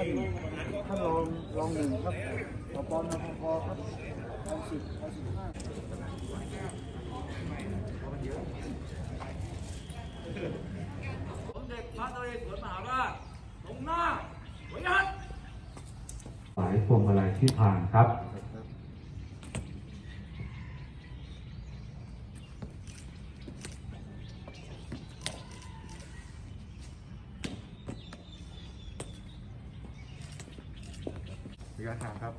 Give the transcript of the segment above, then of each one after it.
ท่านท่านรองรองหนึ่งครับปอนปพครับรองสิบรองสิบห้าสมเด็จพระนเรศวรมหาราชตรงหน้าไว้ยัดสายพวงมาลัยที่ผ่านครับางคาครับ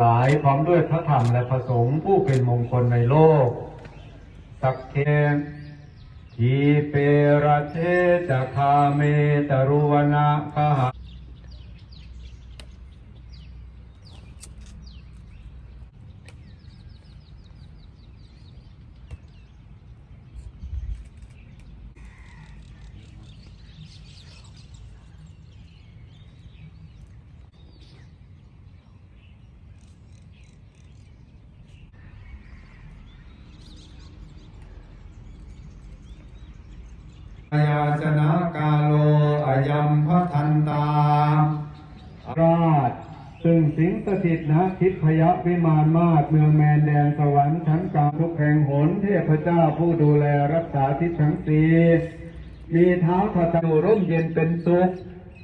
สายพร้อมด้วยพระธรรมและพระสงฆ์ผู้เป็นมงคลในโลก สักเคทีเปรเทจะคาเมตรุวนาคหา ยาชนะกาโลอายัมพทันตาราชซึ่งสิงสถิตนะทิพยวิมานมาศเมืองแมนแดนสวรรค์ชั้นกลางทุกแห่งหนเทพเจ้าผู้ดูแลรักษาทิศทั้งสีมีเท้าทัตนูร่มเย็นเป็นสุข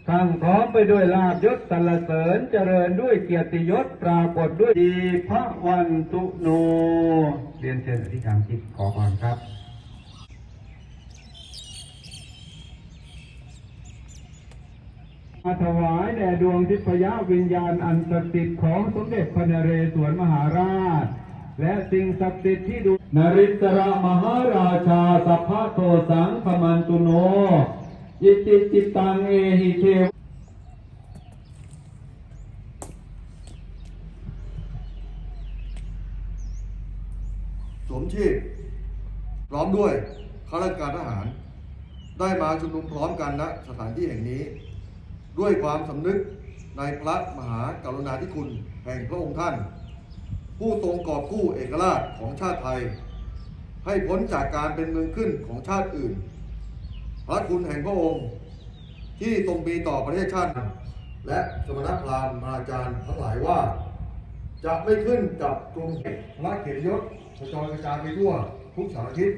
ข้างพร้อมไปด้วยลาบยศสรรเสริญเจริญด้วยเกียรติยศปรากฏด้วยดีพระวันตุโน เรียนเชิญอธิษฐานจิตขอพรครับ มาถวายแด่ดวงทิพยวิญญาณอันศักดิ์สิทธิ์ของสมเด็จพระนเรศวรมหาราช และสิ่งศักดิ์สิทธิ์ที่ดูนริศรมหาราชาสัพพะโทสังพมันตุโนยิติจิตตังเอหิเทวสวมชีพพร้อมด้วยข้าราชการทหาร ได้มาชุมนุมพร้อมกันณสถานที่แห่งนี้ ด้วยความสำนึกในพระมหากรุณาธิคุณแห่งพระองค์ท่าน ผู้ทรงกอบกู้เอกราชของชาติไทย ให้พ้นจากการเป็นเมืองขึ้นของชาติอื่น พระคุณแห่งพระองค์ ที่ทรงมีต่อประเทศชาติ และสมณพราหมณ์มาจารย์ทั้งหลายว่า จะไม่ขึ้นกับกรุงพระเกียรติยศกระจายกระจายไปทั่วทุกสารทิศ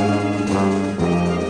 Música